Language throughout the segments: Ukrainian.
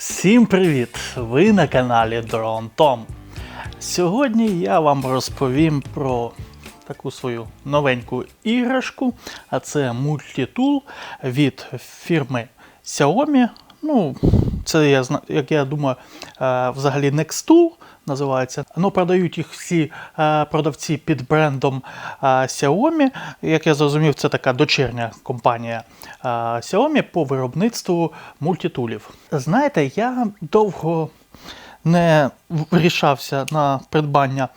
Всім привіт! Ви на каналі Дрон Tom. Сьогодні я вам розповім про таку свою новеньку іграшку, а це мультитул від фірми Xiaomi. Ну, це я як я думаю, е, взагалі Nextool називається. Ну, продають їх всі е, продавці під брендом е, Xiaomi. Як я зрозумів, це така дочірня компанія е, Xiaomi по виробництву мультитулів. Знаєте, я довго не вирішався на придбання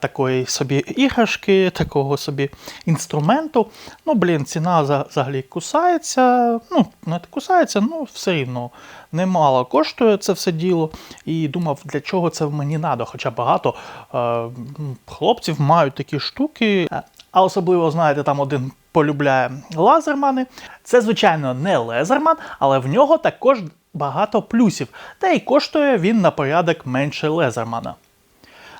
такої собі іграшки, такого собі інструменту. Ну, блін, ціна взагалі кусається. Ну, не кусається, ну все рівно немало коштує це все діло. І думав, для чого це мені треба. Хоча багато е, хлопців мають такі штуки. А особливо, знаєте, там один полюбляє лазермани. Це, звичайно, не лазерман, але в нього також багато плюсів. Та й коштує він на порядок менше лезермана.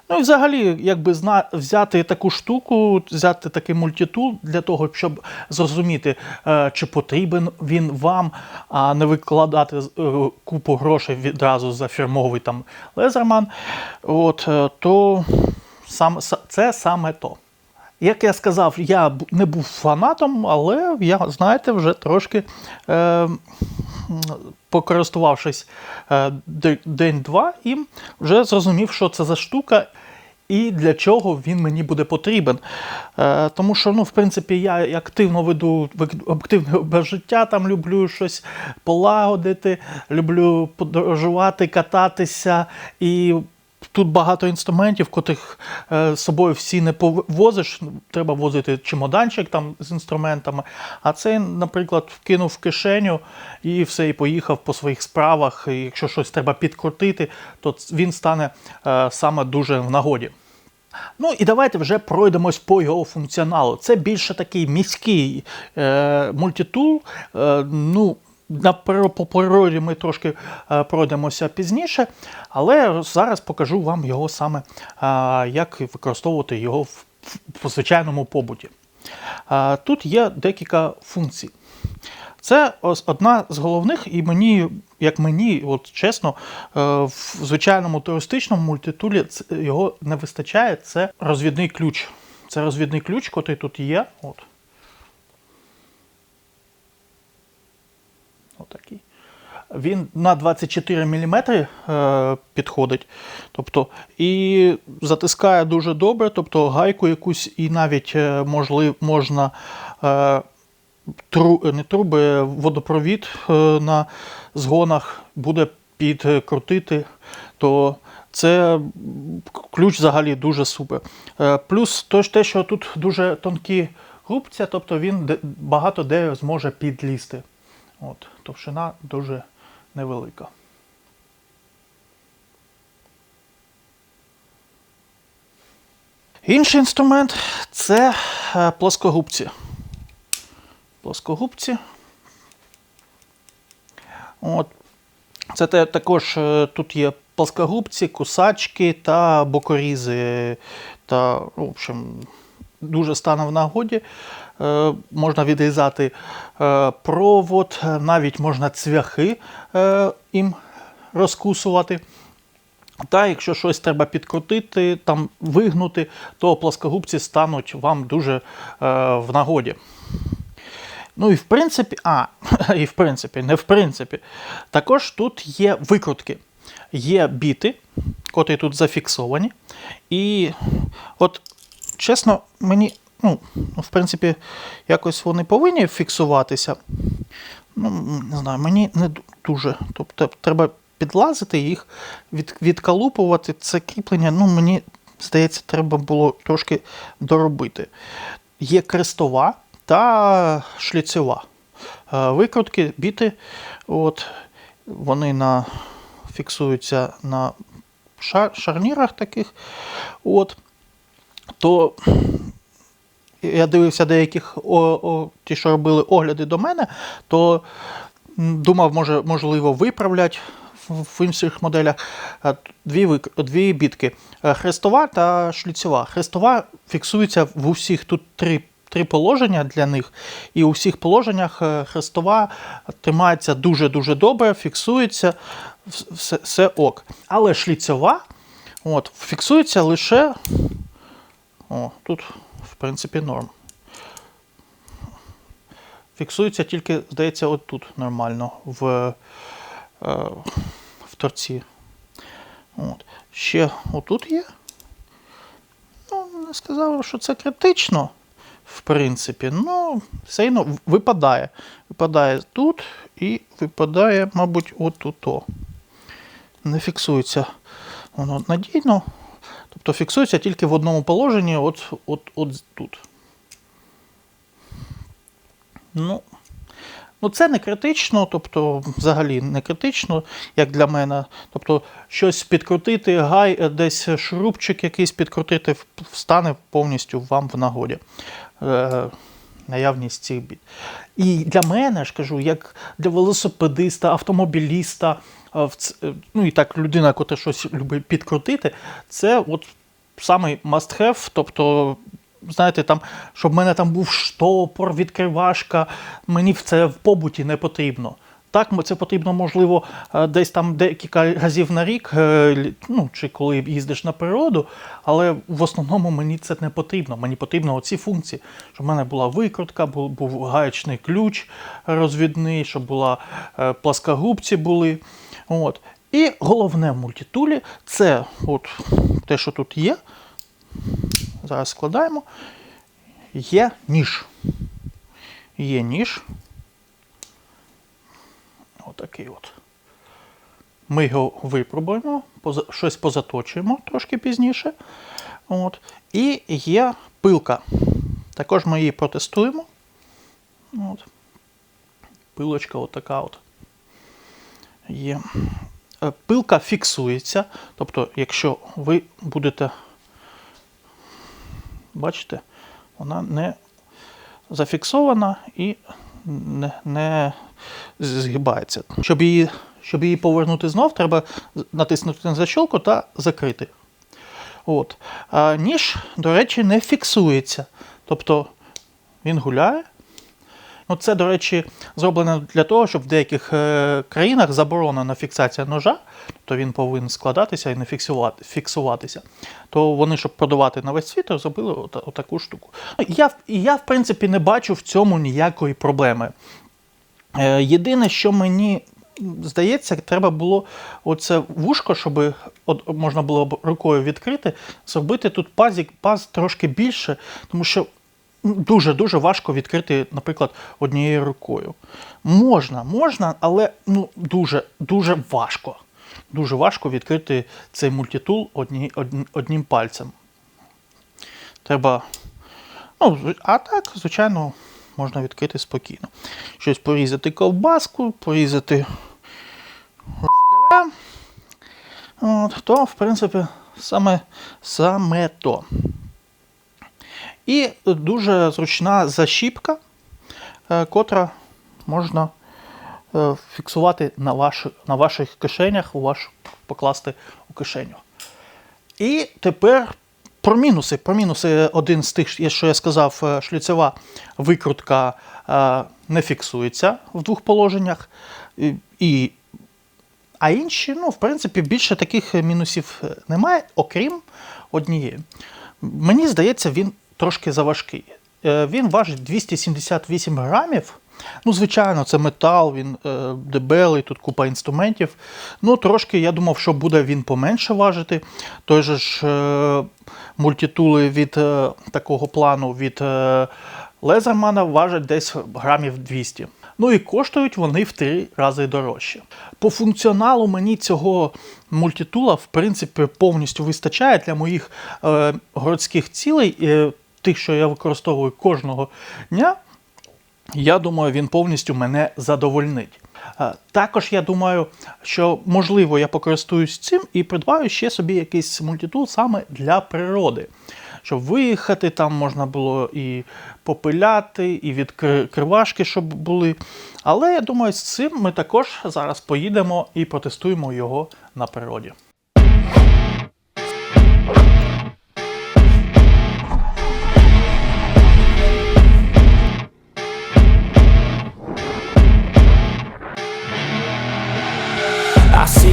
Ну і взагалі, якби зна... взяти таку штуку, взяти такий мультитул для того, щоб зрозуміти, е, чи потрібен він вам, а не викладати е, купу грошей відразу за фірмовий там лезерман, от, е, то сам, це саме то. Як я сказав, я не був фанатом, але я, знаєте, вже трошки е, покористувавшись е, день-два і вже зрозумів, що це за штука і для чого він мені буде потрібен. Е, тому що, ну, в принципі, я активно веду активне образ життя, там люблю щось полагодити, люблю подорожувати, кататися і. Тут багато інструментів, котрих е, з собою всі не повозиш. Треба возити чемоданчик там з інструментами. А цей, наприклад, вкинув в кишеню і все, і поїхав по своїх справах. І якщо щось треба підкрутити, то він стане е, саме дуже в нагоді. Ну і давайте вже пройдемось по його функціоналу. Це більше такий міський е, мультитул. Е, ну, на по природі ми трошки е, пройдемося пізніше, але зараз покажу вам його саме, е, як використовувати його в, звичайному побуті. Е, тут є декілька функцій. Це одна з головних, і мені, як мені, от чесно, в звичайному туристичному мультитулі його не вистачає. Це розвідний ключ. Це розвідний ключ, який тут є. От. Отакий. Він на 24 мм е, підходить. Тобто, і затискає дуже добре, тобто гайку якусь і навіть е, можлив, можна е, тру, не труби, водопровід на згонах буде підкрутити, то це ключ взагалі дуже супер. Плюс те, що тут дуже тонкі грубця, тобто він багато де зможе підлізти. От, товщина дуже невелика. Інший інструмент це е, плоскогубці. Плоскогубці. От. Це також е, тут є плоскогубці, кусачки та бокорізи. Та, в общем, дуже стане в нагоді. Е, можна відрізати е, провод, навіть можна цвяхи е, їм розкусувати. Та якщо щось треба підкрутити, там вигнути, то плоскогубці стануть вам дуже в нагоді. Ну і в принципі, а, і в принципі, не в принципі. Також тут є викрутки. Є біти, котрі тут зафіксовані. І от, чесно, мені, ну, в принципі, якось вони повинні фіксуватися. Ну, не знаю, мені не дуже. Тобто треба підлазити їх, від, відкалупувати. Це кріплення, ну, мені здається, треба було трошки доробити. Є крестова та шліцева. Е, Викрутки, біти, от, вони на, фіксуються на шар, шарнірах таких. От, то я дивився деяких, о, о, ті, що робили огляди до мене, то думав, може, можливо, виправлять в, інших моделях дві, дві бітки: Е, хрестова та шліцева. Хрестова фіксується в усіх тут три. Три положення для них, і у всіх положеннях е, хрестова тримається дуже-дуже добре, фіксується. все, все ок. Але шліцьова от, фіксується лише. О, тут, в принципі, норм. Фіксується тільки, здається, от тут нормально в, е, в торці. От. Ще отут є. Ну, не сказав, що це критично, в принципі. Ну, все одно випадає. Випадає тут і випадає, мабуть, отут. Не фіксується воно надійно. Тобто фіксується тільки в одному положенні, от, от, от тут. Ну, ну, це не критично, тобто взагалі не критично, як для мене. Тобто, щось підкрутити, гай, е, десь шурупчик якийсь підкрутити, встане повністю вам в нагоді. Наявність цих бід. І для мене ж кажу, як для велосипедиста, автомобіліста, е, ну і так людина, яка щось любить підкрутити, це от самий must have, тобто. Знаєте, там, щоб в мене там був штопор, відкривашка, мені це в побуті не потрібно. Так, це потрібно, можливо, е, десь там декілька разів на рік, е, ну, чи коли їздиш на природу, але в основному мені це не потрібно. Мені потрібно оці функції, щоб в мене була викрутка, був, гаячний ключ розвідний, щоб була е, пласкогубці були. От. І головне в мультитулі це от те, що тут є. Зараз складаємо. Є ніж. Є ніж. Отакий от. Ми його випробуємо, поза- щось позаточуємо трошки пізніше. От. І є пилка. Також ми її протестуємо. От. Пилочка отака от. Є. Е, Пилка фіксується. Тобто, якщо ви будете Бачите, вона не зафіксована і не, не згибається. Щоб її, щоб її повернути знов, треба натиснути на защолку та закрити. От. А ніж, до речі, не фіксується. Тобто він гуляє. Ну, це, до речі, зроблено для того, щоб в деяких е, країнах заборонена фіксація ножа, то він повинен складатися і не фіксувати, фіксуватися. То вони, щоб продавати на весь світ, зробили ота- отаку штуку. Ну, Я, я, в принципі, не бачу в цьому ніякої проблеми. Е, Єдине, що мені здається, треба було оце вушко, щоб можна було б рукою відкрити, зробити тут пазик, паз трошки більше, тому що дуже-дуже важко відкрити, наприклад, однією рукою. Можна, можна, але ну, дуже, дуже важко. Дуже важко відкрити цей мультитул одні, одні- одним пальцем. Треба. Ну, а так, звичайно, можна відкрити спокійно. Щось порізати ковбаску, порізати. От, то, в принципі, саме, саме то. І дуже зручна защіпка, е, котра можна е, фіксувати на, ваш, на ваших кишенях, у ваш, покласти у кишеню. І тепер про мінуси. Про мінуси один з тих, що я сказав, е, шліцева викрутка е, не фіксується в двох положеннях. І, а інші, ну, в принципі, більше таких мінусів е, немає, окрім однієї. Мені здається, він трошки заважкий. Він важить 278 грамів. Ну, звичайно, це метал, він е, дебелий, тут купа інструментів. Ну, трошки я думав, що буде він поменше важити. Той же ж е, мультитули від е, такого плану від е, Лезермана важать десь грамів 200. Ну і коштують вони в три рази дорожче. По функціоналу мені цього мультитула, в принципі, повністю вистачає для моїх е, городських цілей, е, тих, що я використовую кожного дня. Я думаю, він повністю мене задовольнить. Е, Також я думаю, що можливо я покористуюсь цим і придбаю ще собі якийсь мультитул саме для природи. Щоб виїхати, там можна було і попиляти, і відкривашки, щоб були. Але я думаю, з цим ми також зараз поїдемо і протестуємо його на природі.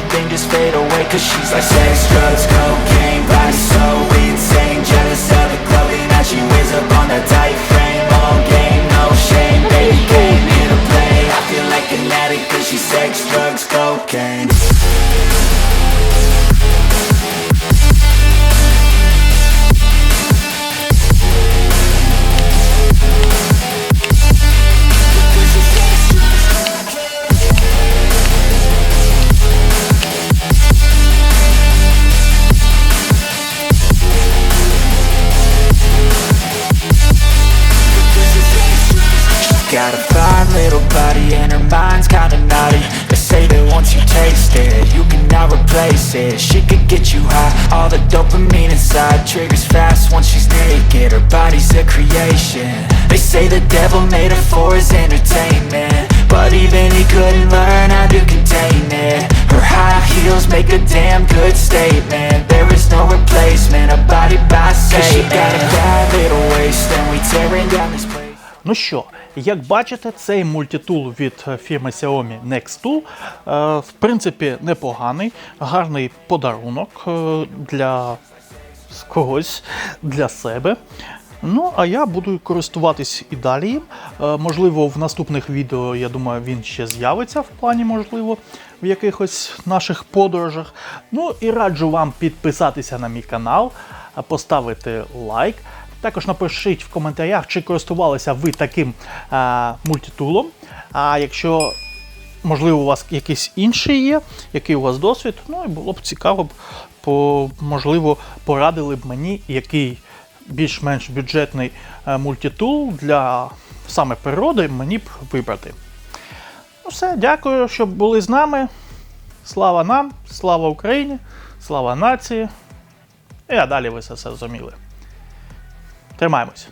Everything just fade away Cause she's like sex, drugs, cocaine Body so insane. Jealous of the clothing that she wears up on that tight frame. All game, no shame Baby Got a fine little body and her mind's kinda naughty. They say that once you taste it, you cannot replace it. She could get you high, all the dopamine inside Triggers fast once she's naked, her body's a creation. They say the devil made her for his entertainment But even he couldn't learn how to contain it. Her high heels make a damn good statement. There is no replacement, a body by Satan she got a bad little waist and we tearing down this Ну що, як бачите, цей мультитул від фірми Xiaomi Nextool е, в принципі непоганий, гарний подарунок е, для когось, для себе. Ну, а я буду користуватись і далі. Е, Можливо, в наступних відео, я думаю, він ще з'явиться в плані, можливо, в якихось наших подорожах. Ну і раджу вам підписатися на мій канал, поставити лайк. Також напишіть в коментарях, чи користувалися ви таким е, мультитулом. А якщо, можливо, у вас якийсь інший є, який у вас досвід, ну і було б цікаво, б, по, можливо, порадили б мені, який більш-менш бюджетний е, мультитул для саме природи мені б вибрати. Ну все, дякую, що були з нами. Слава нам, слава Україні, слава нації. І а далі ви все зрозуміли. Até mais,